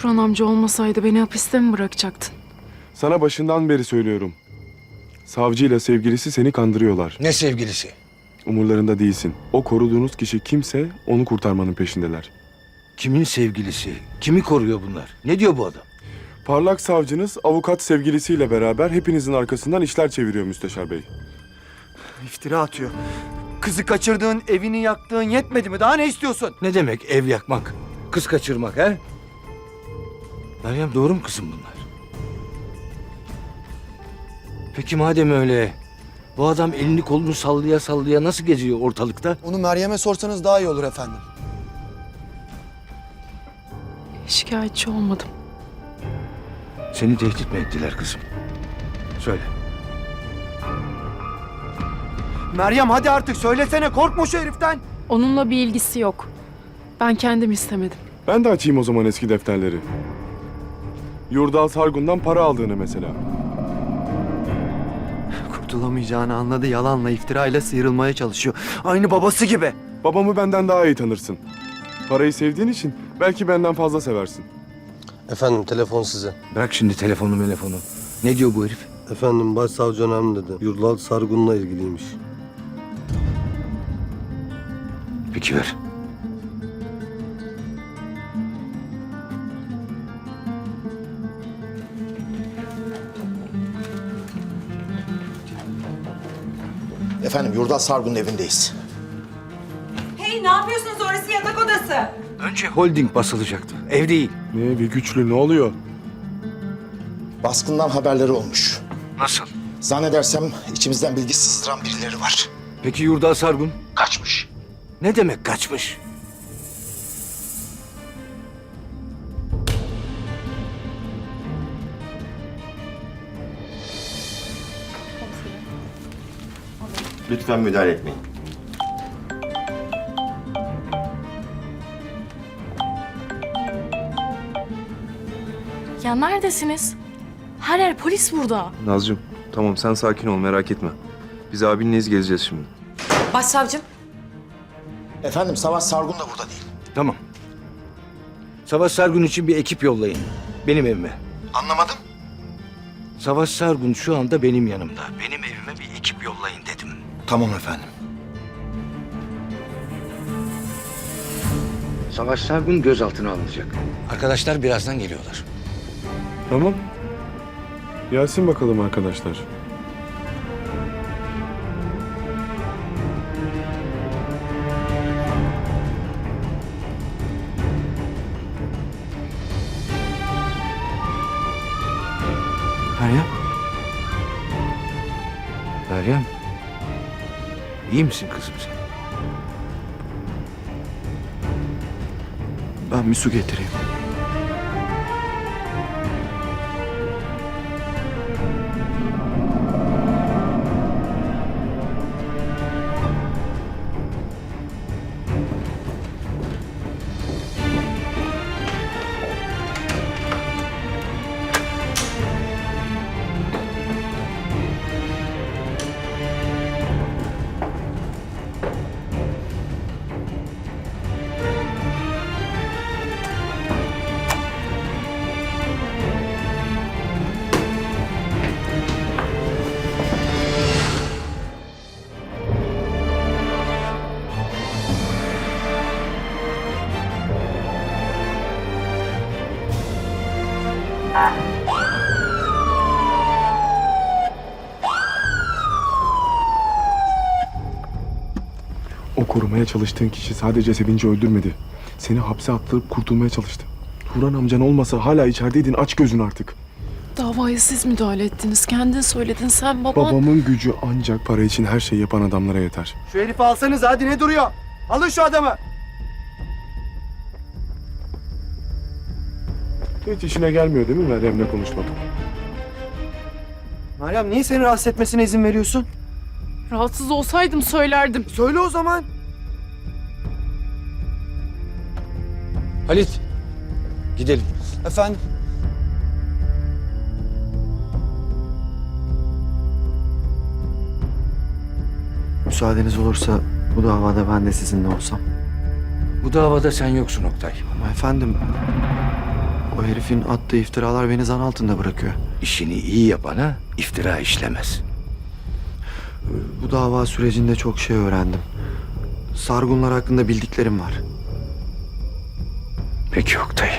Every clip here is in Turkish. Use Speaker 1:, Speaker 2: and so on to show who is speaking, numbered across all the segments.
Speaker 1: Turan amca olmasaydı beni hapiste mi bırakacaktın?
Speaker 2: Sana başından beri söylüyorum. Savcıyla sevgilisi seni kandırıyorlar.
Speaker 3: Ne sevgilisi?
Speaker 2: Umurlarında değilsin. O koruduğunuz kişi kimse onu kurtarmanın peşindeler.
Speaker 3: Kimin sevgilisi? Kimi koruyor bunlar? Ne diyor bu adam?
Speaker 2: Parlak savcınız avukat sevgilisiyle beraber hepinizin arkasından işler çeviriyor Müsteşar Bey.
Speaker 4: İftira atıyor. Kızı kaçırdığın, evini yaktığın yetmedi mi? Daha ne istiyorsun?
Speaker 3: Ne demek ev yakmak? Kız kaçırmak he? Meryem doğru mu kızım bunlar? Peki madem öyle, bu adam elini kolunu sallaya sallaya nasıl geziyor ortalıkta?
Speaker 5: Onu Meryem'e sorsanız daha iyi olur efendim.
Speaker 1: Şikayetçi olmadım.
Speaker 3: Seni tehdit mi ettiler kızım? Söyle.
Speaker 4: Meryem hadi artık söylesene korkma şu heriften.
Speaker 1: Onunla bir ilgisi yok. Ben kendim istemedim.
Speaker 2: Ben de açayım o zaman eski defterleri. Yurdal Sargun'dan para aldığını mesela.
Speaker 4: Kurtulamayacağını anladı yalanla iftirayla sıyrılmaya çalışıyor. Aynı babası gibi.
Speaker 2: Babamı benden daha iyi tanırsın. Parayı sevdiğin için belki benden fazla seversin.
Speaker 6: Efendim telefon size.
Speaker 3: Bırak şimdi telefonu telefonu. Ne diyor bu herif?
Speaker 6: Efendim başsavcı önemli dedi. Yurdal Sargun'la ilgiliymiş.
Speaker 3: Peki ver.
Speaker 7: Efendim Yurdal Sargun'un evindeyiz.
Speaker 8: Hey ne yapıyorsunuz orası yatak odası.
Speaker 3: Önce holding basılacaktı. Ev değil.
Speaker 2: Ne bir güçlü ne oluyor?
Speaker 7: Baskından haberleri olmuş.
Speaker 3: Nasıl?
Speaker 7: Zannedersem içimizden bilgi sızdıran birileri var.
Speaker 3: Peki Yurdal Sargun?
Speaker 7: Kaçmış.
Speaker 3: Ne demek kaçmış?
Speaker 9: Lütfen müdahale etmeyin.
Speaker 10: Ya neredesiniz? Her yer polis burada.
Speaker 11: Nazcığım tamam sen sakin ol merak etme. Biz abinle iz geleceğiz şimdi.
Speaker 8: Başsavcım.
Speaker 7: Efendim Savaş Sargun da burada değil.
Speaker 3: Tamam. Savaş Sargun için bir ekip yollayın. Benim evime.
Speaker 7: Anlamadım.
Speaker 3: Savaş Sargun şu anda benim yanımda. Benim evime bir ekip yollayın dedim.
Speaker 7: Tamam efendim.
Speaker 3: Savaş Sargun gözaltına alınacak. Arkadaşlar birazdan geliyorlar.
Speaker 2: Tamam. Gelsin bakalım arkadaşlar.
Speaker 3: Meryem. İyi misin kızım sen?
Speaker 4: Ben bir su getireyim.
Speaker 2: O korumaya çalıştığın kişi sadece Sevinci öldürmedi. Seni hapse attırıp kurtulmaya çalıştı. Turan amcan olmasa hala içerideydin aç gözünü artık.
Speaker 1: Davaya siz müdahale ettiniz. Kendin söyledin sen baban.
Speaker 2: Babamın gücü ancak para için her şeyi yapan adamlara yeter.
Speaker 4: Şu herifi alsanız hadi ne duruyor? Alın şu adamı.
Speaker 2: Hiç işine gelmiyor değil mi Meryem'le konuşmak?
Speaker 4: Meryem niye seni rahatsız etmesine izin veriyorsun?
Speaker 1: Rahatsız olsaydım söylerdim.
Speaker 4: Söyle o zaman.
Speaker 3: Halit. Gidelim.
Speaker 5: Efendim?
Speaker 4: Müsaadeniz olursa bu davada ben de sizinle olsam.
Speaker 3: Bu davada sen yoksun Oktay.
Speaker 4: Ama efendim o herifin attığı iftiralar beni zan altında bırakıyor.
Speaker 3: İşini iyi yapana iftira işlemez.
Speaker 4: Bu dava sürecinde çok şey öğrendim. Sargunlar hakkında bildiklerim var.
Speaker 3: Peki Oktay.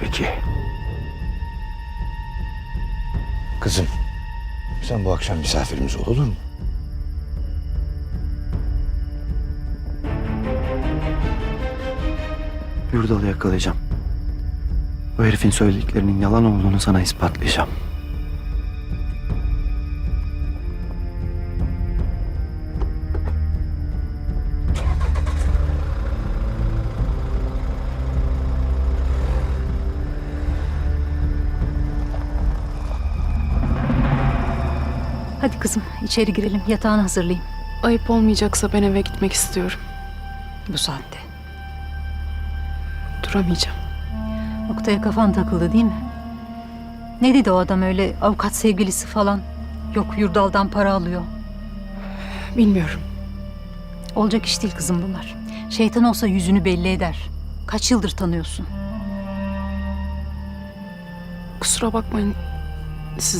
Speaker 3: Peki. Kızım, sen bu akşam misafirimiz ol olur mu?
Speaker 4: Yurdal'ı yakalayacağım. O herifin söylediklerinin yalan olduğunu sana ispatlayacağım.
Speaker 8: Hadi kızım içeri girelim yatağını hazırlayayım
Speaker 1: Ayıp olmayacaksa ben eve gitmek istiyorum.
Speaker 8: bu saatte.
Speaker 1: Duramayacağım.
Speaker 8: Oktay'a kafan takıldı değil mi? Ne dedi o adam öyle avukat sevgilisi falan? Yok Yurdal'dan para alıyor.
Speaker 1: Bilmiyorum.
Speaker 8: Olacak iş değil kızım bunlar. Şeytan olsa yüzünü belli eder. Kaç yıldır tanıyorsun?
Speaker 1: Kusura bakmayın.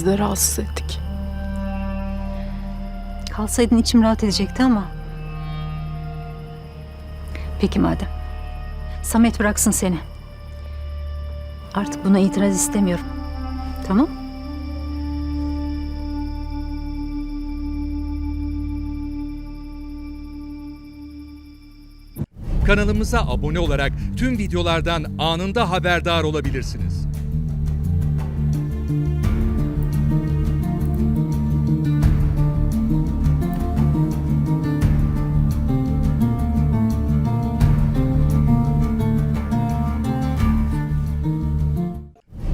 Speaker 1: De rahatsız ettik.
Speaker 8: Kalsaydın içim rahat edecekti ama. Peki madem. Samet bıraksın seni. Artık buna itiraz istemiyorum. Tamam?
Speaker 12: Kanalımıza abone olarak tüm videolardan anında haberdar olabilirsiniz.